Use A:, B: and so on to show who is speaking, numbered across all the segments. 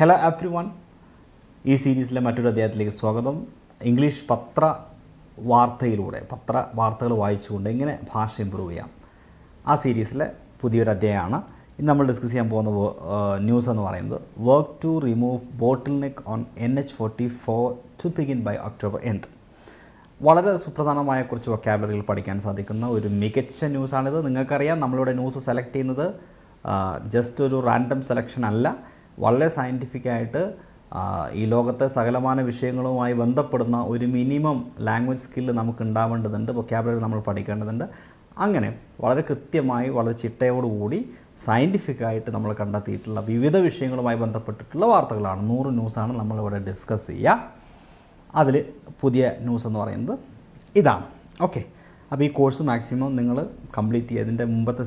A: Hello ആപ്രി one ഈ സീരീസിലെ മറ്റൊരു അധ്യായത്തിലേക്ക് സ്വാഗതം. ഇംഗ്ലീഷ് പത്ര വാർത്തയിലൂടെ പത്ര വാർത്തകൾ വായിച്ചുകൊണ്ട് എങ്ങനെ ഭാഷ ഇമ്പ്രൂവ് ചെയ്യാം. ആ സീരീസിലെ പുതിയൊരു അധ്യായമാണ്. ഇന്ന് നമ്മൾ ഡിസ്കസ് ചെയ്യാൻ പോകുന്ന ന്യൂസ് എന്ന് പറയുന്നത് work to remove bottleneck on N H forty four to begin by October end വളരെ സുപ്രധാനമായ കുറച്ച് വൊക്കാബുലറികൾ പഠിക്കാൻ സാധിക്കുന്ന ഒരു മികച്ച ന്യൂസാണിത് നിങ്ങൾക്കറിയാം നമ്മളിവിടെ ന്യൂസ് സെലക്ട് ചെയ്യുന്നത് ജസ്റ്റ് ഒരു റാൻഡം സെലക്ഷൻ അല്ല. വളരെ സയന്റിഫിക് ആയിട്ട് ഈ ലോകത്തെ സകലമാന വിഷയങ്ങളുമായി ബന്ധപ്പെടുന്ന ഒരു മിനിമം ലാംഗ്വേജ് സ്കില്ല് നമുക്ക് ഉണ്ടാവേണ്ടതുണ്ട് വൊക്കാബുലറി നമ്മൾ പഠിക്കേണ്ടതുണ്ട്. അങ്ങനെ വളരെ കൃത്യമായി വളരെ ചിട്ടയോടുകൂടി സയന്റിഫിക്കായിട്ട് നമ്മൾ കണ്ടെത്തിയിട്ടുള്ള വിവിധ വിഷയങ്ങളുമായി ബന്ധപ്പെട്ടിട്ടുള്ള വാർത്തകളാണ്. നൂറ് ന്യൂസാണ് നമ്മളിവിടെ ഡിസ്കസ് ചെയ്യുക. അതിൽ പുതിയ ന്യൂസ് എന്ന് പറയുന്നത് ഇതാണ്. ഓക്കെ അപ്പോൾ ഈ കോഴ്സ് മാക്സിമം നിങ്ങൾ കംപ്ലീറ്റ് ചെയ്യുക ഇതിന്റെ മുമ്പത്തെ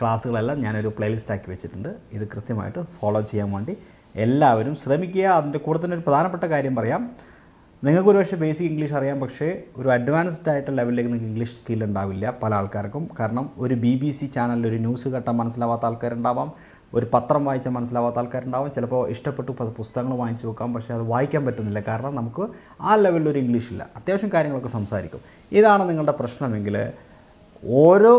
A: ക്ലാസ്സുകളെല്ലാം ഞാനൊരു പ്ലേലിസ്റ്റ് ആക്കി വെച്ചിട്ടുണ്ട്. ഇത് കൃത്യമായിട്ട് ഫോളോ ചെയ്യാൻ വേണ്ടി എല്ലാവരും ശ്രമിക്കുക. അതിന്റെ കൂടെ തന്നെ ഒരു പ്രധാനപ്പെട്ട കാര്യം പറയാം. നിങ്ങൾക്ക് പക്ഷേ ബേസിക് ഇംഗ്ലീഷ് അറിയാം പക്ഷേ ഒരു അഡ്വാൻസ്ഡ് ആയിട്ട് ലെവലിലേക്ക് നിങ്ങൾക്ക് ഇംഗ്ലീഷ് സ്കിൽ ഉണ്ടാവില്ല പല ആൾക്കാർക്കും. കാരണം ഒരു ബി ബി സി ചാനലിൽ ഒരു ന്യൂസ് കേട്ടാൽ മനസ്സിലാവാത്ത ആൾക്കാരുണ്ടാവാം ഒരു പത്രം വായിച്ചാൽ മനസ്സിലാവാത്ത ആൾക്കാരുണ്ടാവും. ചിലപ്പോൾ ഇഷ്ടപ്പെട്ടു പുസ്തകങ്ങൾ വാങ്ങിച്ചു വെക്കാം പക്ഷേ അത് വായിക്കാൻ പറ്റുന്നില്ല. കാരണം നമുക്ക് ആ ലെവലിൽ ഒരു ഇംഗ്ലീഷ് ഇല്ല അത്യാവശ്യം കാര്യങ്ങളൊക്കെ സംസാരിക്കും. ഇതാണ് നിങ്ങളുടെ പ്രശ്നമെങ്കിൽ ഓരോ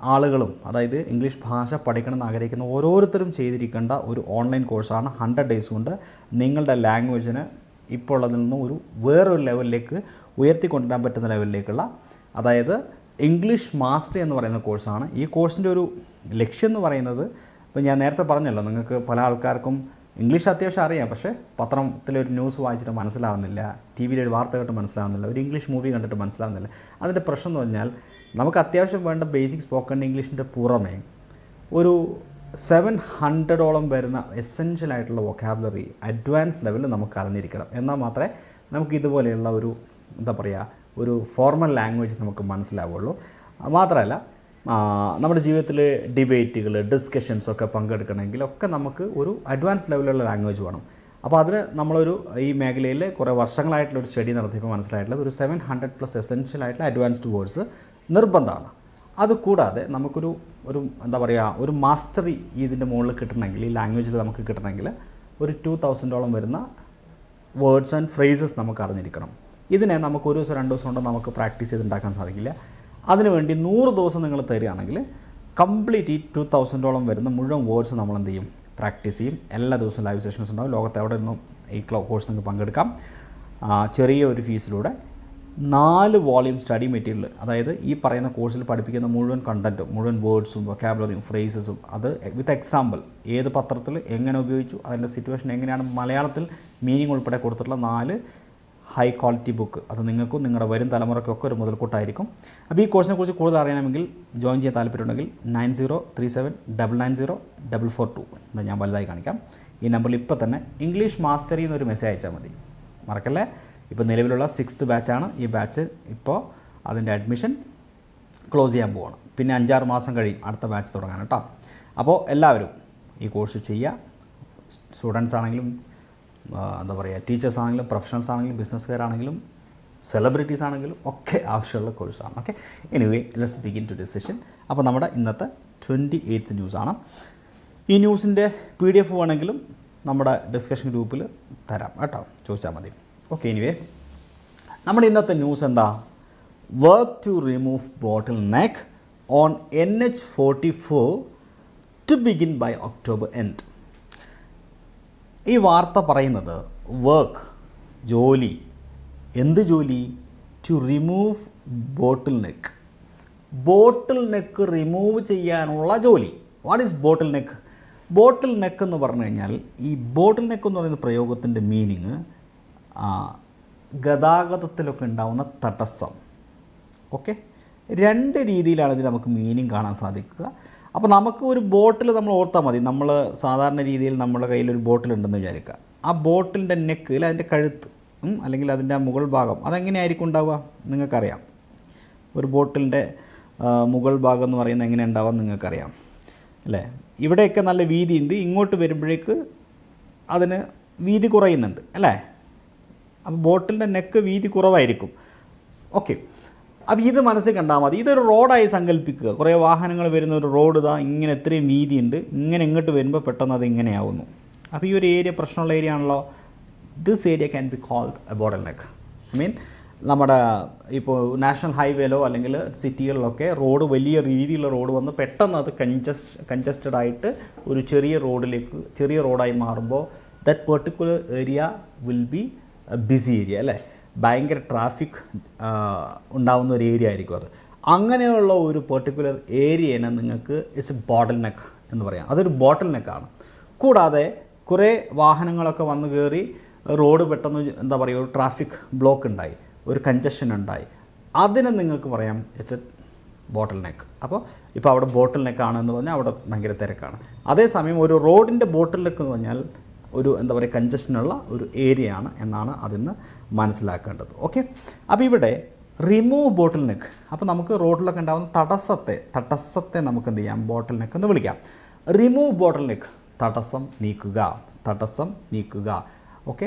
A: ആളുകളും അതായത് ഇംഗ്ലീഷ് ഭാഷ പഠിക്കണം എന്ന് ആഗ്രഹിക്കുന്ന ഓരോരുത്തരും ചെയ്തിരിക്കേണ്ട ഒരു ഓൺലൈൻ കോഴ്സാണ് ഹൺഡ്രഡ് ഡേയ്സ് കൊണ്ട് നിങ്ങളുടെ ലാംഗ്വേജിന് ഇപ്പോൾ ഉള്ളതിൽ നിന്നും ഒരു വേറൊരു ലെവലിലേക്ക് ഉയർത്തിക്കൊണ്ടുവരാൻ പറ്റുന്ന ലെവലിലേക്കുള്ള അതായത് ഇംഗ്ലീഷ് മാസ്റ്റർ എന്ന് പറയുന്ന കോഴ്സാണ്. ഈ കോഴ്സിന്റെ ഒരു ലക്ഷ്യം എന്ന് പറയുന്നത് ഇപ്പോൾ ഞാൻ നേരത്തെ പറഞ്ഞല്ലോ നിങ്ങൾക്ക് പല ആൾക്കാർക്കും ഇംഗ്ലീഷ് അത്യാവശ്യം അറിയാം പക്ഷേ പത്രത്തിലൊരു ന്യൂസ് വായിച്ചിട്ട് മനസ്സിലാവുന്നില്ല ടി വിയിലൊരു ഒരു വാർത്ത കേട്ട് മനസ്സിലാവുന്നില്ല ഒരു ഇംഗ്ലീഷ് മൂവി കണ്ടിട്ട് മനസ്സിലാവുന്നില്ല. അതിന്റെ പ്രശ്നം എന്ന് പറഞ്ഞാൽ നമുക്ക് അത്യാവശ്യം വേണ്ട ബേസിക് സ്പോക്കൺ ഇംഗ്ലീഷിന്റെ പുറമേ ഒരു സെവൻ ഹൺഡ്രഡോളം വരുന്ന എസെൻഷ്യൽ ആയിട്ടുള്ള വൊക്കാബുലറി അഡ്വാൻസ് ലെവലിൽ നമുക്ക് അറിഞ്ഞിരിക്കണം. എന്നാൽ മാത്രമേ നമുക്ക് ഇതുപോലെയുള്ള ഒരു എന്താ പറയുക ഒരു ഫോർമൽ ലാംഗ്വേജ് നമുക്ക് മനസ്സിലാവുള്ളൂ. മാത്രമല്ല നമ്മുടെ ജീവിതത്തിൽ ഡിബേറ്റുകൾ ഡിസ്കഷൻസ് ഒക്കെ പങ്കെടുക്കണമെങ്കിൽ ഒക്കെ നമുക്ക് ഒരു അഡ്വാൻസ് ലെവലിലുള്ള ലാംഗ്വേജ് വേണം. അപ്പോൾ അതിന് നമ്മളൊരു ഈ മേഖലയിൽ കുറേ വർഷങ്ങളായിട്ടുള്ള ഒരു സ്റ്റഡി നടത്തിയപ്പോൾ മനസ്സിലായിട്ടുള്ളത് ഒരു സെവൻ ഹൺഡ്രഡ് പ്ലസ് എസെൻഷ്യൽ ആയിട്ടുള്ള അഡ്വാൻസ്ഡ് വേർഡ്സ് നിർബന്ധമാണ്. അതുകൂടാതെ നമുക്കൊരു ഒരു എന്താ പറയുക ഒരു മാസ്റ്ററി ഇതിന്റെ മുകളിൽ കിട്ടണമെങ്കിൽ ഈ ലാംഗ്വേജിൽ നമുക്ക് കിട്ടണമെങ്കിൽ ഒരു ടു തൗസൻഡോളം വരുന്ന വേർഡ്സ് ആൻഡ് ഫ്രേസസ് നമുക്ക് അറിഞ്ഞിരിക്കണം. ഇതിനെ നമുക്ക് ഒരു ദിവസം രണ്ട് ദിവസം കൊണ്ട് നമുക്ക് പ്രാക്ടീസ് ചെയ്ത് ഉണ്ടാക്കാൻ സാധിക്കില്ല അതിനുവേണ്ടി നൂറ് ദിവസം നിങ്ങൾ തരികയാണെങ്കിൽ കംപ്ലീറ്റ് ഈ ടു തൗസൻഡോളം വരുന്ന മുഴുവൻ വേർഡ്സ് നമ്മൾ എന്ത് ചെയ്യും? പ്രാക്ടീസ് ചെയ്യും. എല്ലാ ദിവസവും ലൈവ് സെഷൻസ് ഉണ്ടാവും. ലോകത്ത് എവിടെ നിന്നും ഈ കോഴ്സ് നിങ്ങൾക്ക് പങ്കെടുക്കാം. ചെറിയ ഒരു ഫീസിലൂടെ നാല് വോളിയം സ്റ്റഡി മെറ്റീരിയൽ അതായത് ഈ പറയുന്ന കോഴ്സിൽ പഠിപ്പിക്കുന്ന മുഴുവൻ കണ്ടന്റും മുഴുവൻ വേർഡ്സും വൊക്കാബുലറിയും ഫ്രേസസും അത് വിത്ത് എക്സാമ്പിൾ ഏത് പത്രത്തിൽ എങ്ങനെ ഉപയോഗിച്ചു അതിന്റെ സിറ്റുവേഷൻ എങ്ങനെയാണ് മലയാളത്തിൽ മീനിങ് ഉൾപ്പെടെ കൊടുത്തിട്ടുള്ള നാല് ഹൈ ക്വാളിറ്റി ബുക്ക് അത് നിങ്ങൾക്കും നിങ്ങളുടെ വരും തലമുറയ്ക്കൊക്കെ ഒരു മുതൽക്കൂട്ടായിരിക്കും. അപ്പോൾ ഈ കോഴ്സിനെ കുറിച്ച് കൂടുതൽ അറിയണമെങ്കിൽ ജോയിൻ ചെയ്യാൻ താല്പര്യമുണ്ടെങ്കിൽ nine zero three seven double nine zero double four two. ഞാൻ വലുതായി കാണിക്കാം. ഈ നമ്പറിൽ ഇപ്പോൾ തന്നെ ഇംഗ്ലീഷ് മാസ്റ്ററി എന്നൊരു മെസ്സേജ് അയച്ചാൽ മതി. മറക്കല്ലേ? ഇപ്പോൾ നിലവിലുള്ള സിക്സ്ത് ബാച്ചാണ് ഈ ബാച്ച് ഇപ്പോൾ അതിന്റെ അഡ്മിഷൻ ക്ലോസ് ചെയ്യാൻ പോവാണ്. പിന്നെ അഞ്ചാറ് മാസം കഴിയും അടുത്ത ബാച്ച് തുടങ്ങാൻ കേട്ടോ. അപ്പോൾ എല്ലാവരും ഈ കോഴ്സ് ചെയ്യുക സ്റ്റുഡൻസ് ആണെങ്കിലും എന്താ പറയുക ടീച്ചേഴ്സ് ആണെങ്കിലും പ്രൊഫഷണൽസ് ആണെങ്കിലും ബിസിനസ്സുകാരാണെങ്കിലും സെലിബ്രിറ്റീസ് ആണെങ്കിലും ഒക്കെ ആവശ്യമുള്ള കോഴ്സാണ് okay anyway let's begin to decision അപ്പോൾ നമ്മുടെ ഇന്നത്തെ ട്വന്റി എയ്ത്ത് ന്യൂസാണ് ഈ ന്യൂസിന്റെ പി ഡി എഫ് വേണമെങ്കിലും നമ്മുടെ ഡിസ്കഷൻ ഗ്രൂപ്പിൽ തരാം കേട്ടോ. ചോദിച്ചാൽ മതി. ഓക്കെ എനിവേ നമ്മുടെ ഇന്നത്തെ ന്യൂസ് എന്താ? Work to remove bottleneck on N H forty four to begin by October end ഈ വാർത്ത പറയുന്നത് വർക്ക് ജോലി എന്ത് ജോലി? To remove bottleneck bottleneck remove ചെയ്യാനുള്ള ജോലി. What is bottleneck bottleneck എന്ന് പറഞ്ഞു കഴിഞ്ഞാൽ ഈ ബോട്ടിൽ നെക്ക് എന്ന് പറയുന്ന പ്രയോഗത്തിന്റെ മീനിങ് ഗതാഗതത്തിലൊക്കെ ഉണ്ടാവുന്ന തടസ്സം. ഓക്കെ? രണ്ട് രീതിയിലാണ് ഇത് നമുക്ക് മീനിങ് കാണാൻ സാധിക്കുക. അപ്പോൾ നമുക്ക് ഒരു ബോട്ടിൽ നമ്മൾ ഓർത്താൽ മതി. നമ്മൾ സാധാരണ രീതിയിൽ നമ്മുടെ കയ്യിൽ ഒരു ബോട്ടിൽ ഉണ്ടെന്ന് വിചാരിക്കുക. ആ ബോട്ടിലിന്റെ നെക്ക് അല്ല അതിന്റെ കഴുത്ത് അല്ലെങ്കിൽ അതിന്റെ മുകൾ ഭാഗം അതെങ്ങനെയായിരിക്കും ഉണ്ടാവുക? നിങ്ങൾക്കറിയാം. ഒരു ബോട്ടിലിന്റെ മുകൾ ഭാഗം എന്ന് പറയുന്നത് എങ്ങനെ ഉണ്ടാവാം നിങ്ങൾക്കറിയാം. അല്ലേ? ഇവിടെയൊക്കെ നല്ല വീതിയുണ്ട്. ഇങ്ങോട്ട് വരുമ്പോഴേക്ക് അതിന് വീതി കുറയുന്നുണ്ട്. അല്ലേ? അപ്പോൾ ബോട്ടിലിന്റെ നെക്ക് വീതി കുറവായിരിക്കും. ഓക്കെ അപ്പോൾ ഇത് മനസ്സിൽ കണ്ടാൽ മതി. ഇതൊരു റോഡായി സങ്കല്പിക്കുക കുറേ വാഹനങ്ങൾ വരുന്ന ഒരു റോഡ് ഇതാ ഇങ്ങനെ എത്രയും വീതിയുണ്ട്. ഇങ്ങനെ ഇങ്ങോട്ട് വരുമ്പോൾ പെട്ടെന്ന് അത് ഇങ്ങനെയാവുന്നു. അപ്പോൾ ഈ ഒരു ഏരിയ പ്രശ്നമുള്ള ഏരിയ ആണല്ലോ. This area can be called a bottleneck I mean നമ്മുടെ ഇപ്പോൾ നാഷണൽ ഹൈവേയിലോ അല്ലെങ്കിൽ സിറ്റികളിലൊക്കെ റോഡ് വലിയ രീതിയിലുള്ള റോഡ് വന്ന് പെട്ടെന്ന് അത് കൺജസ്റ്റ് കൺജസ്റ്റഡ് ആയിട്ട് ഒരു ചെറിയ റോഡിലേക്ക് ചെറിയ റോഡായി മാറുമ്പോൾ that particular area will be busy area അല്ലേ? ഭയങ്കര ട്രാഫിക് ഉണ്ടാവുന്ന ഒരു ഏരിയ ആയിരിക്കും അത്. അങ്ങനെയുള്ള ഒരു പെർട്ടിക്കുലർ ഏരിയനെ നിങ്ങൾക്ക് ഇറ്റ്സ് ബോട്ടൽ നെക്ക് എന്ന് പറയാം. അതൊരു ബോട്ടൽ നെക്കാണ് കൂടാതെ കുറേ വാഹനങ്ങളൊക്കെ വന്നു കയറി റോഡ് പെട്ടെന്ന് എന്താ പറയുക ഒരു ട്രാഫിക് ബ്ലോക്ക് ഉണ്ടായി ഒരു കഞ്ചഷൻ ഉണ്ടായി. അതിനെ നിങ്ങൾക്ക് പറയാം ഇറ്റ്സ് എ ബോട്ടിൽ നെക്ക് അപ്പോൾ ഇപ്പോൾ അവിടെ ബോട്ടിൽ നെക്കാണെന്ന് പറഞ്ഞാൽ അവിടെ ഭയങ്കര തിരക്കാണ്. അതേസമയം ഒരു റോഡിന്റെ ബോട്ടിൽ നെക്ക് എന്ന് പറഞ്ഞാൽ ഒരു എന്താ പറയുക കഞ്ചഷനുള്ള ഒരു ഏരിയ ആണ് എന്നാണ് അതിന്ന് മനസ്സിലാക്കേണ്ടത്. ഓക്കെ അപ്പോൾ ഇവിടെ റിമൂവ് ബോട്ടിൽ നെക്ക് അപ്പോൾ നമുക്ക് റോഡിലൊക്കെ ഉണ്ടാകുന്ന തടസ്സത്തെ തടസ്സത്തെ നമുക്ക് എന്ത് ചെയ്യാം? ബോട്ടിൽ നെക്ക് എന്ന് വിളിക്കാം. റിമൂവ് ബോട്ടിൽ നെക്ക് തടസ്സം നീക്കുക. തടസ്സം നീക്കുക. ഓക്കെ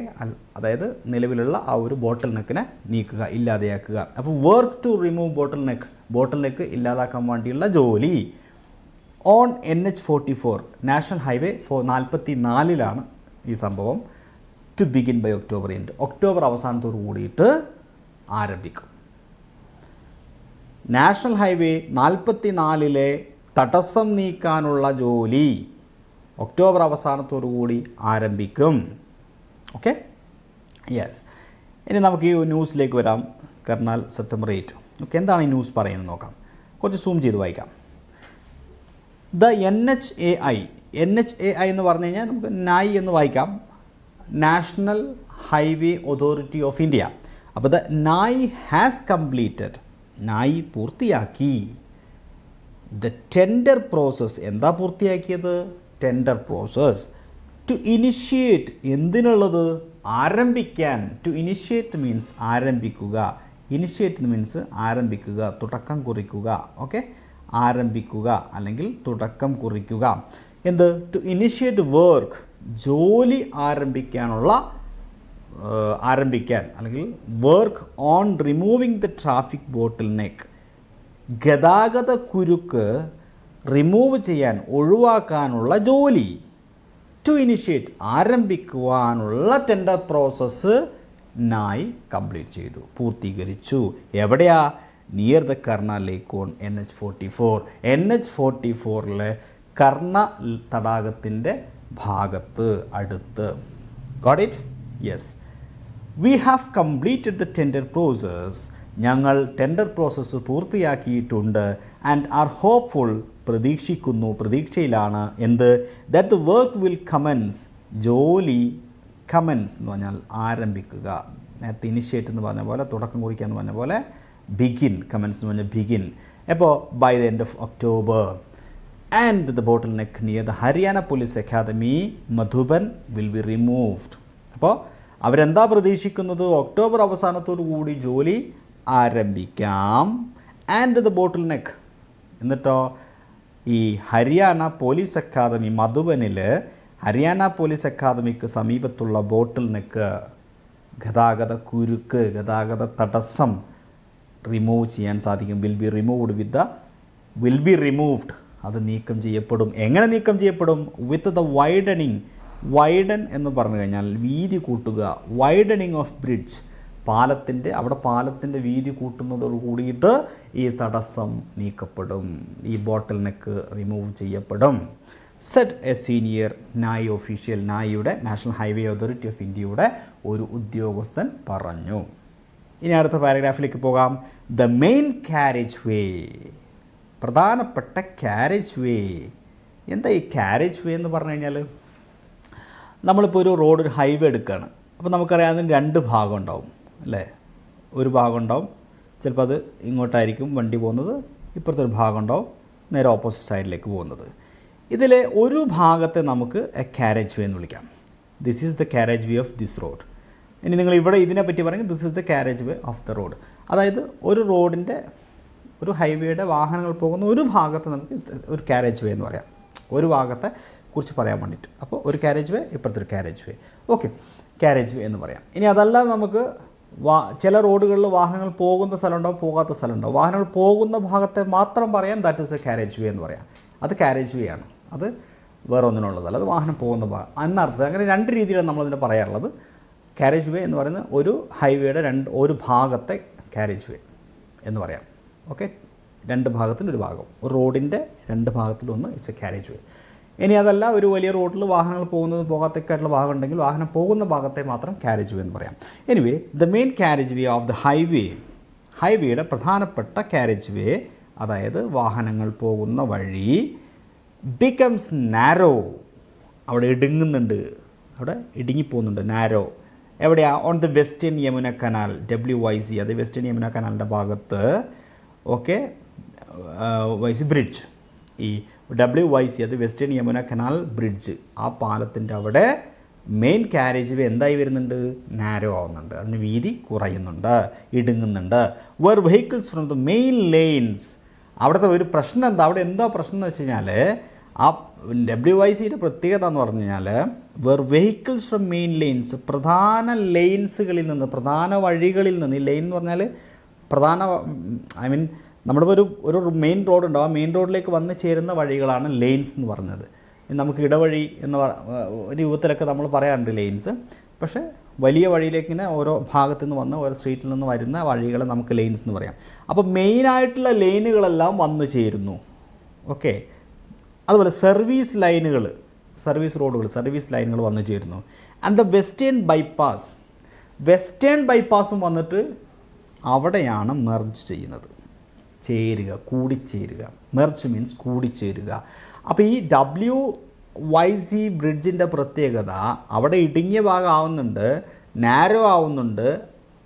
A: അതായത് നിലവിലുള്ള ആ ഒരു ബോട്ടിൽ നെക്കിനെ നീക്കുക ഇല്ലാതെയാക്കുക. അപ്പോൾ work to remove bottleneck bottleneck ഇല്ലാതാക്കാൻ വേണ്ടിയുള്ള ജോലി. On N H forty four national highway ഫോ നാൽപ്പത്തി നാലിലാണ് ഈ സംഭവം to begin by October end October അവസാനത്തോട് കൂടിയിട്ട് ആരംഭിക്കും. നാഷണൽ ഹൈവേ നാൽപ്പത്തി നാലിലെ തടസ്സം നീക്കാനുള്ള ജോലി ഒക്ടോബർ അവസാനത്തോടു കൂടി ആരംഭിക്കും. ഓക്കെ യെസ് ഇനി നമുക്ക് ഈ ന്യൂസിലേക്ക് വരാം. കർണാൽ സെപ്റ്റംബർ എയ്റ്റ് ഓക്കെ എന്താണ് ഈ ന്യൂസ് പറയുന്നത് നോക്കാം. കുറച്ച് സൂം ചെയ്ത് വായിക്കാം. The N H A I N H A I എന്ന് പറഞ്ഞു കഴിഞ്ഞാൽ നമുക്ക് നായി എന്ന് വായിക്കാം. National Highway Authority of India അപ്പോൾ the NHAI has completed NHAI പൂർത്തിയാക്കി. ദ ടെൻഡർ പ്രോസസ്സ് എന്താ പൂർത്തിയാക്കിയത്? ടെൻഡർ പ്രോസസ്സ് ടു ഇനിഷ്യേറ്റ് എന്തിനുള്ളത്? ആരംഭിക്കാൻ. ടു ഇനിഷ്യേറ്റ് മീൻസ് ആരംഭിക്കുക. ഇനിഷ്യേറ്റ് മീൻസ് ആരംഭിക്കുക തുടക്കം കുറിക്കുക. ഓക്കെ ആരംഭിക്കുക അല്ലെങ്കിൽ തുടക്കം കുറിക്കുക. എന്ത്? ടു ഇനിഷ്യേറ്റ് വർക്ക് ജോലി ആരംഭിക്കാനുള്ള ആരംഭിക്കാൻ അല്ലെങ്കിൽ work on removing the traffic bottleneck ഗതാഗത കുരുക്ക് റിമൂവ് ചെയ്യാൻ ഒഴിവാക്കാനുള്ള ജോലി. ടു ഇനിഷ്യേറ്റ് ആരംഭിക്കുവാനുള്ള ടെൻഡർ പ്രോസസ്സ് നായി കംപ്ലീറ്റ് ചെയ്തു പൂർത്തീകരിച്ചു. എവിടെയാ? Near the Karna lake on N H forty four N H forty ഫോറിലെ Karna തടാകത്തിന്റെ ഭാഗത്ത് അടുത്ത്. Got it yes we have completed the tender process ഞങ്ങൾ ടെൻഡർ പ്രോസസ്സ് പൂർത്തിയാക്കിയിട്ടുണ്ട്. ആൻഡ് ആർ ഹോപ്പ്ഫുൾ പ്രതീക്ഷിക്കുന്നു പ്രതീക്ഷയിലാണ്. എന്ത്? That the work will commence ജോലി commence എന്ന് പറഞ്ഞാൽ ആരംഭിക്കുക. നേരത്തെ ഇനിഷ്യേറ്റ് എന്ന് പറഞ്ഞ പോലെ തുടക്കം കുറിക്കുക എന്ന് പറഞ്ഞ പോലെ ബിഗിൻ കമൻസ് എന്ന് പറഞ്ഞാൽ ബിഗിൻ അപ്പോൾ by the end of October the bottleneck near the Haryana police academy Madhuban will be removed അപ്പോൾ അവരെന്താ പ്രതീക്ഷിക്കുന്നത്? ഒക്ടോബർ അവസാനത്തോടു കൂടി ജോലി ആരംഭിക്കാം. ആൻഡ് ദ ബോട്ടിൽ നെക്ക് എന്നിട്ടോ ഈ ഹരിയാന പോലീസ് അക്കാദമി മധുബനിൽ ഹരിയാന പോലീസ് അക്കാദമിക്ക് സമീപത്തുള്ള ബോട്ടിൽ നെക്ക് ഗതാഗത കുരുക്ക് ഗതാഗത തടസ്സം റിമൂവ് ചെയ്യാൻ സാധിക്കും. Will be removed with the will be removed അത് നീക്കം ചെയ്യപ്പെടും. എങ്ങനെ നീക്കം ചെയ്യപ്പെടും? വിത്ത് ദ വൈഡനിങ് വൈഡൻ എന്ന് പറഞ്ഞു കഴിഞ്ഞാൽ വീതി കൂട്ടുക. വൈഡനിങ് ഓഫ് ബ്രിഡ്ജ് പാലത്തിന്റെ അവിടെ പാലത്തിന്റെ വീതി കൂട്ടുന്നതോട് കൂടിയിട്ട് ഈ തടസ്സം നീക്കപ്പെടും. ഈ ബോട്ടിൽ നെക്ക് റിമൂവ് ചെയ്യപ്പെടും. Set a senior NHAI official നായിയുടെ national highway authority of ഇന്ത്യയുടെ ഒരു ഉദ്യോഗസ്ഥൻ പറഞ്ഞു. ഇനി അടുത്ത പാരഗ്രാഫിലേക്ക് പോകാം. ദ മെയിൻ കാരേജ് വേ പ്രധാനപ്പെട്ട ക്യാരേജ് വേ എന്താ ഈ ക്യാരേജ് വേ എന്ന് പറഞ്ഞു കഴിഞ്ഞാൽ നമ്മളിപ്പോൾ ഒരു റോഡ് ഒരു ഹൈവേ എടുക്കുകയാണ് അപ്പോൾ നമുക്കറിയാം അതിന് രണ്ട് ഭാഗം ഉണ്ടാവും അല്ലേ? ഒരു ഭാഗം ഉണ്ടാവും ചിലപ്പോൾ അത് ഇങ്ങോട്ടായിരിക്കും വണ്ടി പോകുന്നത് ഇപ്പുറത്തെ ഒരു ഭാഗം ഉണ്ടാവും നേരെ ഓപ്പോസിറ്റ് സൈഡിലേക്ക് പോകുന്നത്. ഇതിലെ ഒരു ഭാഗത്തെ നമുക്ക് എ ക്യാരേജ് വേ എന്ന് വിളിക്കാം. This is the carriageway of this road ഇനി നിങ്ങൾ ഇവിടെ ഇതിനെപ്പറ്റി പറയുന്നത് this is the carriageway of the road അതായത് ഒരു റോഡിന്റെ ഒരു ഹൈവേയുടെ വാഹനങ്ങൾ പോകുന്ന ഒരു ഭാഗത്ത് നമുക്ക് ഒരു കാരേജ് വേ എന്ന് പറയാം. ഒരു ഭാഗത്തെ കുറിച്ച് പറയാൻ വേണ്ടിയിട്ട്. അപ്പോൾ ഒരു കാരേജ് വേ ഇപ്പുറത്തെ ഒരു carriageway okay carriageway എന്ന് പറയാം. ഇനി അതല്ലാതെ നമുക്ക് വാ ചില റോഡുകളിൽ വാഹനങ്ങൾ പോകുന്ന സ്ഥലമുണ്ടാവും പോകാത്ത സ്ഥലമുണ്ടാവും. വാഹനങ്ങൾ പോകുന്ന ഭാഗത്തെ മാത്രം പറയാം that is a carriageway എന്ന് പറയാം. അത് കാരേജ് വേ ആണ്. അത് വേറെ ഒന്നിനുള്ളതല്ല. അത് വാഹനം പോകുന്ന ഭാഗം എന്നർത്ഥം അങ്ങനെ രണ്ട് രീതിയിലാണ് നമ്മളതിനെ പറയാറുള്ളത്. കാരേജ് വേ എന്ന് പറയുന്നത് ഒരു ഹൈവേയുടെ രണ്ട് ഒരു ഭാഗത്തെ കാരേജ് വേ എന്ന് പറയാം. ഓക്കെ? രണ്ട് ഭാഗത്തിന്റെ ഒരു ഭാഗം. ഒരു റോഡിന്റെ രണ്ട് ഭാഗത്തിലൊന്ന് ഇറ്റ്സ് എ കാരേജ് വേ ഇനി അതല്ല ഒരു വലിയ റോഡിൽ വാഹനങ്ങൾ പോകുന്നത് പോകാത്തക്കായിട്ടുള്ള ഭാഗം ഉണ്ടെങ്കിൽ വാഹനം പോകുന്ന ഭാഗത്തെ മാത്രം കാരേജ് വേ എന്ന് പറയാം. Anyway the main carriageway of the highway ഹൈവേയുടെ പ്രധാനപ്പെട്ട കാരേജ് വേ അതായത് വാഹനങ്ങൾ പോകുന്ന വഴി ബിക്കംസ് നാരോ അവിടെ ഇടുങ്ങുന്നുണ്ട്. അവിടെ ഇടുങ്ങിപ്പോകുന്നുണ്ട് നാരോ എവിടെയാണ് on the western Yamuna canal W Y C അത് വെസ്റ്റേൺ യമുന കനാലിന്റെ ഭാഗത്ത് ഓക്കെ വൈസ് ബ്രിഡ്ജ് ഈ ഡബ്ല്യു വൈ സി അത് വെസ്റ്റേൺ യമുന കനാൽ ബ്രിഡ്ജ് ആ പാലത്തിന്റെ അവിടെ മെയിൻ കാരേജ് വേ എന്തായി വരുന്നുണ്ട്? നാരോ ആവുന്നുണ്ട്. അതിന് വീതി കുറയുന്നുണ്ട്. ഇടുങ്ങുന്നുണ്ട്. Where vehicles from the main lanes അവിടുത്തെ ഒരു പ്രശ്നം എന്താ? അവിടെ എന്താ പ്രശ്നം എന്ന് വെച്ച് കഴിഞ്ഞാൽ ആ ഡബ്ല്യു ഐ സിയുടെ പ്രത്യേകത എന്ന് പറഞ്ഞു കഴിഞ്ഞാൽ where vehicles from main lanes പ്രധാന ലെയിൻസുകളിൽ നിന്ന് പ്രധാന വഴികളിൽ നിന്ന് ഈ ലൈൻ എന്ന് പറഞ്ഞാൽ പ്രധാന ഐ മീൻ നമ്മളിപ്പോൾ ഒരു ഒരു മെയിൻ റോഡ് ഉണ്ടാവും മെയിൻ റോഡിലേക്ക് വന്ന് ചേരുന്ന വഴികളാണ് ലെയിൻസ് എന്ന് പറഞ്ഞത്. നമുക്ക് ഇടവഴി എന്ന് ഒരു നമ്മൾ പറയാറുണ്ട് ലെയിൻസ് പക്ഷേ വലിയ വഴിയിലേക്ക് ഇങ്ങനെ ഓരോ ഭാഗത്തു നിന്ന് വന്ന് ഓരോ സ്ട്രീറ്റിൽ നിന്ന് വരുന്ന വഴികളെ നമുക്ക് ലെയിൻസ് എന്ന് പറയാം. അപ്പോൾ മെയിനായിട്ടുള്ള ലൈനുകളെല്ലാം വന്നു ചേരുന്നു. ഓക്കെ? അതുപോലെ സർവീസ് ലൈനുകൾ സർവീസ് റോഡുകൾ സർവീസ് ലൈനുകൾ വന്നു ചേരുന്നു. And the western bypass western ബൈപ്പാസും വന്നിട്ട് അവിടെയാണ് മെർജ് ചെയ്യുന്നത്. ചേരുക കൂടിച്ചേരുക. Merge means കൂടിച്ചേരുക. അപ്പോൾ ഈ ഡബ്ല്യു വൈ സി ബ്രിഡ്ജിന്റെ പ്രത്യേകത അവിടെ ഇടുങ്ങിയ ഭാഗം ആവുന്നുണ്ട് നാരോ ആവുന്നുണ്ട്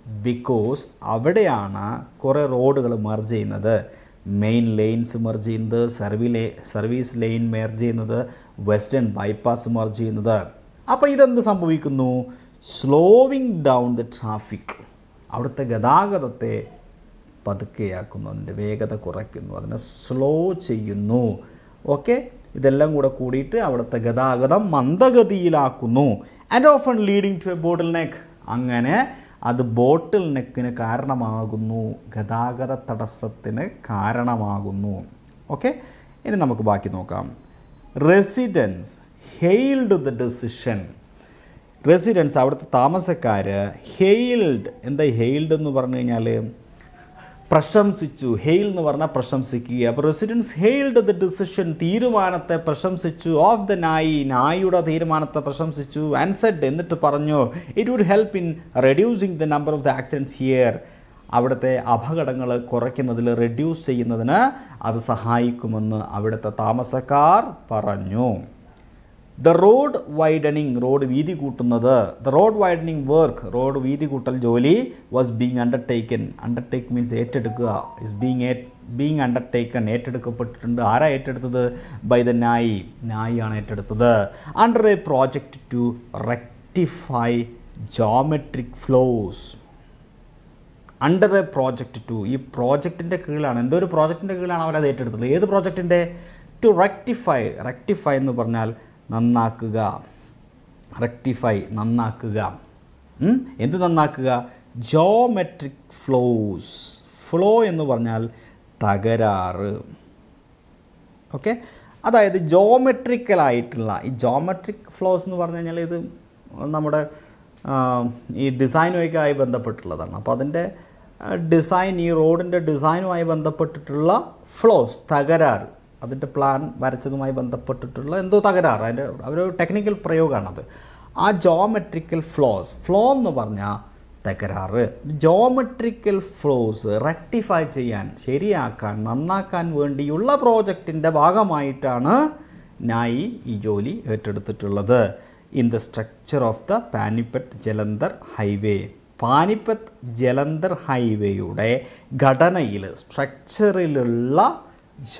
A: ബിക്കോസ് അവിടെയാണ് കുറേ റോഡുകൾ മെർജ് ചെയ്യുന്നത്. മെയിൻ ലെയിൻസ് മെർജ് ചെയ്യുന്നത് സർവീ ലേ സർവീസ് ലെയിൻ മെർജ് ചെയ്യുന്നത് വെസ്റ്റേൺ ബൈപ്പാസ് മെർജ് ചെയ്യുന്നത്. അപ്പോൾ ഇതെന്ത് സംഭവിക്കുന്നു? സ്ലോവിങ് ഡൗൺ ദ ട്രാഫിക് അവിടുത്തെ ഗതാഗതത്തെ പതുക്കെയാക്കുന്നു അതിന്റെ വേഗത കുറയ്ക്കുന്നു അതിനെ സ്ലോ ചെയ്യുന്നു. ഓക്കെ ഇതെല്ലാം കൂടെ കൂടിയിട്ട് അവിടുത്തെ ഗതാഗതം മന്ദഗതിയിലാക്കുന്നു. And often leading to a bottleneck അങ്ങനെ അത് ബോട്ടിൽ നെക്കിന് കാരണമാകുന്നു ഗതാഗത തടസ്സത്തിന് കാരണമാകുന്നു. ഓക്കെ ഇനി നമുക്ക് ബാക്കി നോക്കാം. Residents hailed the decision residents അവിടുത്തെ താമസക്കാർ ഹെയിൽഡ് എന്താ ഹെയിൽഡ് എന്ന് പറഞ്ഞു കഴിഞ്ഞാൽ പ്രശംസിച്ചു. ഹെയിൽ എന്ന് പറഞ്ഞാൽ പ്രശംസിക്കുക. അപ്പോൾ റെസിഡൻസ് ഹെയിൽഡ് ദ ഡിസിഷൻ തീരുമാനത്തെ പ്രശംസിച്ചു. ഓഫ് ദ നായി നായിയുടെ തീരുമാനത്തെ പ്രശംസിച്ചു. ആൻസെഡ് എന്നിട്ട് പറഞ്ഞു it would help in reducing the number of the accidents here അവിടുത്തെ അപകടങ്ങൾ കുറയ്ക്കുന്നതിൽ റെഡ്യൂസ് ചെയ്യുന്നതിന് അത് സഹായിക്കുമെന്ന് അവിടുത്തെ താമസക്കാർ പറഞ്ഞു. ദ റോഡ് വൈഡനിങ് റോഡ് വീതി കൂട്ടുന്നത്. The road widening work road വീതി കൂട്ടൽ ജോലി was being undertaken undertake means ഏറ്റെടുക്കുക is being uh being undertaken ഏറ്റെടുക്കപ്പെട്ടിട്ടുണ്ട്. ആരാ ഏറ്റെടുത്തത്? By the NHAI. നായിയാണ് ഏറ്റെടുത്തത്. Under a project to rectify geometric flaws under a project to ഈ പ്രോജക്റ്റിന്റെ കീഴിലാണ്. എന്തോ ഒരു പ്രോജക്റ്റിന്റെ കീഴിലാണ് അവരത് ഏറ്റെടുത്തത്? ഏത് പ്രോജക്റ്റിന്റെ ടു റെക്ടിഫൈ റെക്ടിഫൈ എന്ന് പറഞ്ഞാൽ നന്നാക്കുക. റെക്ടിഫൈ നന്നാക്കുക? എന്ത് നന്നാക്കുക? ജോമെട്രിക് ഫ്ലോസ് ഫ്ലോ എന്ന് പറഞ്ഞാൽ തകരാറ്. ഓക്കെ അതായത് ജോമെട്രിക്കലായിട്ടുള്ള ഈ ജോമെട്രിക് ഫ്ലോസ് എന്ന് പറഞ്ഞു കഴിഞ്ഞാൽ ഇത് നമ്മുടെ ഈ ഡിസൈനുമൊക്കെ ആയി ബന്ധപ്പെട്ടുള്ളതാണ്. അപ്പോൾ അതിന്റെ ഡിസൈൻ ഈ റോഡിന്റെ ഡിസൈനുമായി ബന്ധപ്പെട്ടിട്ടുള്ള ഫ്ലോസ് തകരാറ്. അതിന്റെ പ്ലാൻ വരച്ചതുമായി ബന്ധപ്പെട്ടിട്ടുള്ള എന്തോ തകരാറ്. അതിന്റെ അവരൊരു ടെക്നിക്കൽ പ്രയോഗമാണത് ആ ജോമെട്രിക്കൽ ഫ്ലോസ് ഫ്ലോ എന്ന് പറഞ്ഞാൽ തകരാറ്. ജോമെട്രിക്കൽ ഫ്ലോസ് റെക്ടിഫൈ ചെയ്യാൻ ശരിയാക്കാൻ നന്നാക്കാൻ വേണ്ടിയുള്ള പ്രോജക്റ്റിന്റെ ഭാഗമായിട്ടാണ് നായി ഈ ജോലി ഏറ്റെടുത്തിട്ടുള്ളത്. In the structure of the Panipat Jalandhar highway Panipat Jalandhar ഹൈവേയുടെ ഘടനയിൽ സ്ട്രക്ചറിലുള്ള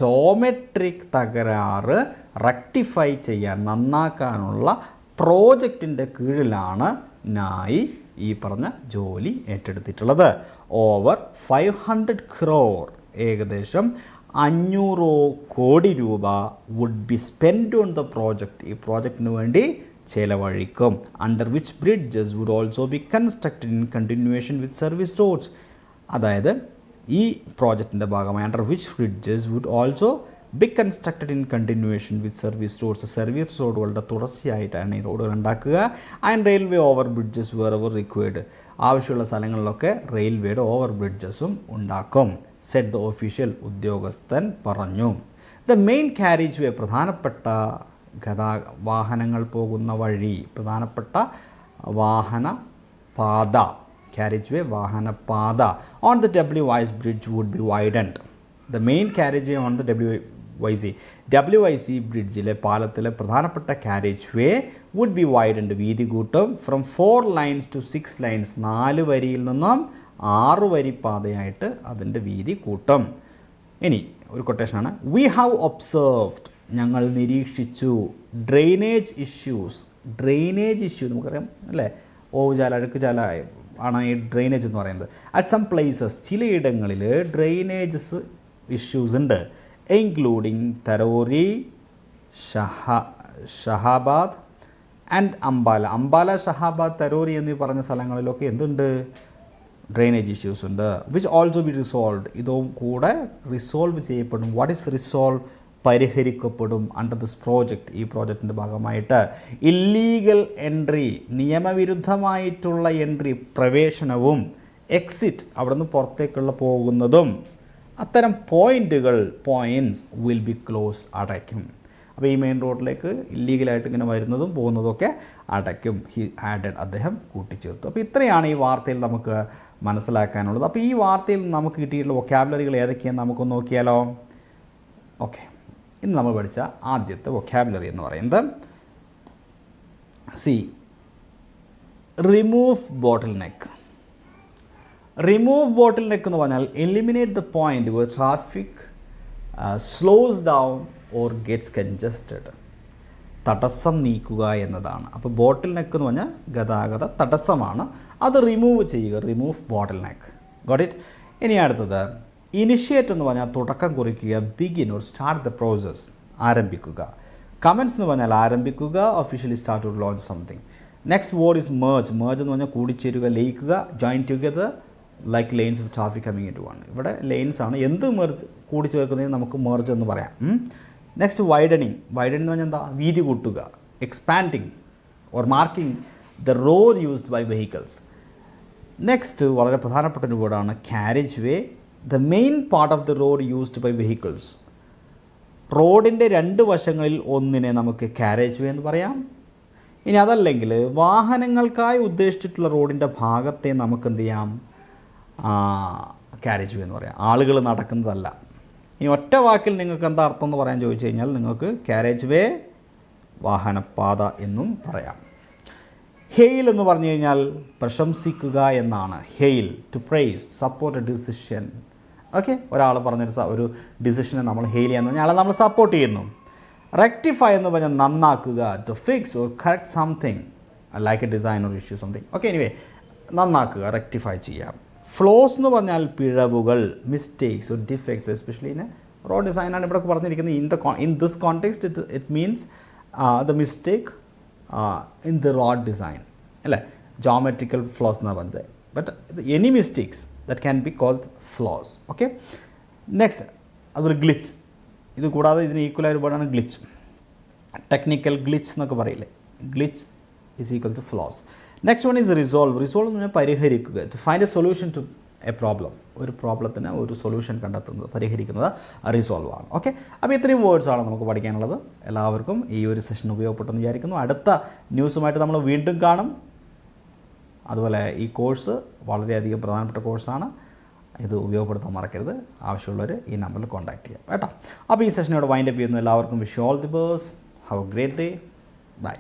A: ജോമെട്രിക് തകരാറ് റെക്ടിഫൈ ചെയ്യാൻ നന്നാക്കാനുള്ള പ്രോജക്റ്റിന്റെ കീഴിലാണ് നായി ഈ പറഞ്ഞ ജോലി ഏറ്റെടുത്തിട്ടുള്ളത്. ഓവർ ഫൈവ് ഹൺഡ്രഡ് ക്രോർ ഏകദേശം അഞ്ഞൂറോ കോടി രൂപ would be spend on the project ഈ പ്രോജക്റ്റിന് വേണ്ടി ചെലവഴിക്കും. Under which bridges would also be constructed in continuation with service roads അതായത് ഈ പ്രോജക്റ്റിന്റെ ഭാഗമായി under which bridges would also be constructed in continuation with service roads service റോഡുകളുടെ തുടർച്ചയായിട്ടാണ് ഈ റോഡുകൾ ഉണ്ടാക്കുക. And railway over bridges wherever required ആവശ്യമുള്ള സ്ഥലങ്ങളിലൊക്കെ റെയിൽവേയുടെ ഓവർ ബ്രിഡ്ജസും ഉണ്ടാക്കും സെറ്റ് ദ ഒഫീഷ്യൽ ഉദ്യോഗസ്ഥൻ പറഞ്ഞു. ദ മെയിൻ ക്യാരേജ് വേ പ്രധാനപ്പെട്ട ഗതാ വാഹനങ്ങൾ പോകുന്ന വഴി പ്രധാനപ്പെട്ട വാഹന പാത carriage way വാഹന പാത on the W Y C bridge would be widened the main carriage way on the W I C ബ്രിഡ്ജിലെ പാലത്തിലെ പ്രധാനപ്പെട്ട carriageway would be widened വീതി കൂട്ടും from four lines to six lines നാല് വരിയിൽ നിന്നും ആറ് വരി പാതയായിട്ട് അതിന്റെ വീതി കൂട്ടും ഇനി ഒരു കൊട്ടേഷനാണ് വി ഹാവ് ഒബ്സേർവ്ഡ് ഞങ്ങൾ നിരീക്ഷിച്ചു ഡ്രെയിനേജ് ഇഷ്യൂസ് ഡ്രെയിനേജ് ഇഷ്യൂ നമുക്കറിയാം അല്ലേ? ഓവ് ചാല അഴുക്ക് അഴുക്കുചാല ആണ് ഈ ഡ്രെയിനേജ് എന്ന് പറയുന്നത്. അറ്റ് സം പ്ലേസസ് ചിലയിടങ്ങളിൽ ഡ്രെയിനേജസ് ഇഷ്യൂസ് ഉണ്ട്. ഇൻക്ലൂഡിങ് തരോരി ഷഹ ഷഹാബാദ് ആൻഡ് അംബാല അംബാല ഷഹാബാദ് തരോരി എന്നീ പറഞ്ഞ സ്ഥലങ്ങളിലൊക്കെ എന്തുണ്ട്? ഡ്രെയിനേജ് ഇഷ്യൂസ് ഉണ്ട്. വിച്ച് ഓൾസോ ബി റിസോൾവ് ഇതും കൂടെ റിസോൾവ് ചെയ്യപ്പെടും. വാട്ട് ഈസ് റിസോൾവ് പരിഹരിക്കപ്പെടും അണ്ടർ ദിസ് പ്രോജക്റ്റ് ഈ പ്രോജക്റ്റിന്റെ ഭാഗമായിട്ട് ഇല്ലീഗൽ എൻട്രി നിയമവിരുദ്ധമായിട്ടുള്ള എൻട്രി പ്രവേശനവും എക്സിറ്റ് അവിടെ നിന്ന് പുറത്തേക്കുള്ള പോകുന്നതും അത്തരം പോയിന്റുകൾ പോയിന്റ്സ് വിൽ ബി ക്ലോസ് അടയ്ക്കും. അപ്പോൾ ഈ മെയിൻ റോഡിലേക്ക് ഇല്ലീഗലായിട്ട് ഇങ്ങനെ വരുന്നതും പോകുന്നതും ഒക്കെ അടയ്ക്കും. ഹി ആഡഡ് അദ്ദേഹം കൂട്ടിച്ചേർത്തു. അപ്പോൾ ഇത്രയാണ് ഈ വാർത്തയിൽ നമുക്ക് മനസ്സിലാക്കാനുള്ളത്. അപ്പോൾ ഈ വാർത്തയിൽ നമുക്ക് കിട്ടിയിട്ടുള്ള വൊക്കാബുലറികൾ ഏതൊക്കെയാണെന്ന് നമുക്കൊന്ന് നോക്കിയാലോ? ഓക്കെ ഇന്ന് നമ്മൾ പഠിച്ച ആദ്യത്തെ വൊക്കാബുലറി എന്ന് പറയുന്നത് സി റിമൂവ് ബോട്ടിൽ നെക്ക് റിമൂവ് ബോട്ടിൽ നെക്ക് എന്ന് പറഞ്ഞാൽ eliminate the point where traffic slows down or gets congested തടസ്സം നീക്കുക എന്നതാണ്. അപ്പോൾ ബോട്ടിൽ നെക്ക് എന്ന് പറഞ്ഞാൽ ഗതാഗത തടസ്സമാണ്. അത് റിമൂവ് ചെയ്യുക remove bottle neck got it ഇനി അടുത്തത്. ഇനിഷ്യേറ്റ് എന്ന് പറഞ്ഞാൽ തുടക്കം കുറിക്കുക begin or start the process ആരംഭിക്കുക. കമൻസ് എന്ന് പറഞ്ഞാൽ ആരംഭിക്കുക officially start to launch something next word is merge merge എന്ന് പറഞ്ഞാൽ കൂടിച്ചേരുക ലയിക്കുക join together like lanes of traffic coming to one ഇവിടെ ലെയിൻസ് ആണ്. എന്ത് മെർജ് കൂടിച്ചേർക്കുന്നതിന് നമുക്ക് മേർജ് എന്ന് പറയാം. നെക്സ്റ്റ് വൈഡനിങ് വൈഡനിങ് എന്ന് പറഞ്ഞാൽ എന്താ? വീതി കൂട്ടുക expanding or marking the road used by vehicles next വളരെ പ്രധാനപ്പെട്ട ഒരു വേർഡാണ് carriage way the main part of the road used by vehicles റോഡിന്റെ രണ്ട് വശങ്ങളിൽ ഒന്നിനെ നമുക്ക് കാരേജ് വേ എന്ന് പറയാം. ഇനി അതല്ലെങ്കിൽ വാഹനങ്ങൾക്കായി ഉദ്ദേശിച്ചിട്ടുള്ള റോഡിന്റെ ഭാഗത്തെ നമുക്ക് എന്ത് ചെയ്യാം? കാരേജ് വേ എന്ന് പറയാം. ആളുകൾ നടക്കുന്നതല്ല. ഇനി ഒറ്റ വാക്കിൽ നിങ്ങൾക്ക് എന്താ അർത്ഥം എന്ന് പറയാൻ ചോദിച്ചു കഴിഞ്ഞാൽ നിങ്ങൾക്ക് കാരേജ് വേ വാഹനപാത എന്നും പറയാം. ഹെയിൽ എന്ന് പറഞ്ഞു കഴിഞ്ഞാൽ പ്രശംസിക്കുക എന്നാണ്. Hail to praise support a decision okay ഒരാൾ പറഞ്ഞൊരു ഒരു ഡിസിഷനെ നമ്മൾ ഹെയിൽ ചെയ്യാന്ന്. പറഞ്ഞാൽ നമ്മൾ സപ്പോർട്ട് ചെയ്യുന്നു. റെക്ടിഫൈ എന്ന് പറഞ്ഞാൽ നന്നാക്കുക to fix or correct something like a design or issue something okay anyway നന്നാക്കുക rectify ചെയ്യാം. ഫ്ലോസ് എന്ന് പറഞ്ഞാൽ പിഴവുകൾ mistakes or defects especially in road ഡിസൈനാണ് ഇവിടെ പറഞ്ഞിരിക്കുന്നത്. In the in this context it it means the mistake in the road design അല്ലേ? Geometrical flaws എന്നാണ് പറഞ്ഞത്. But any mistakes that can be called flaws okay next അതൊരു glitch ഇത് കൂടാതെ ഇതിന് ഈക്വലായ ഒരു വേർഡാണ് ഗ്ലിച്ച് ടെക്നിക്കൽ ഗ്ലിച്ച് എന്നൊക്കെ പറയില്ലേ? Glitch is equal to flaws next one is resolve resolve എന്ന് പറഞ്ഞാൽ പരിഹരിക്കുക. To find a solution to a problem ഒരു പ്രോബ്ലത്തിന് ഒരു സൊല്യൂഷൻ കണ്ടെത്തുന്നത് പരിഹരിക്കുന്നത് റിസോൾവ് ആണ് ഓക്കെ അപ്പോൾ ഇത്രയും വേർഡ്സ് ആണ് നമുക്ക് പഠിക്കാനുള്ളത്. എല്ലാവർക്കും ഈ ഒരു സെഷൻ ഉപയോഗപ്പെട്ടെന്ന് വിചാരിക്കുന്നു. അടുത്ത ന്യൂസുമായിട്ട് നമ്മൾ വീണ്ടും കാണും. അതുപോലെ ഈ കോഴ്സ് വളരെയധികം പ്രധാനപ്പെട്ട കോഴ്സാണ് ഇത് ഉപയോഗപ്പെടുത്താൻ മറക്കരുത്. ആവശ്യമുള്ളവർ ഈ നമ്പറിൽ കോൺടാക്ട് ചെയ്യാം. കേട്ടോ? അപ്പോൾ ഈ സെഷനോട് വൈൻഡപ്പ് ചെയ്യുന്നു. എല്ലാവർക്കും wish all the birds have a great day bye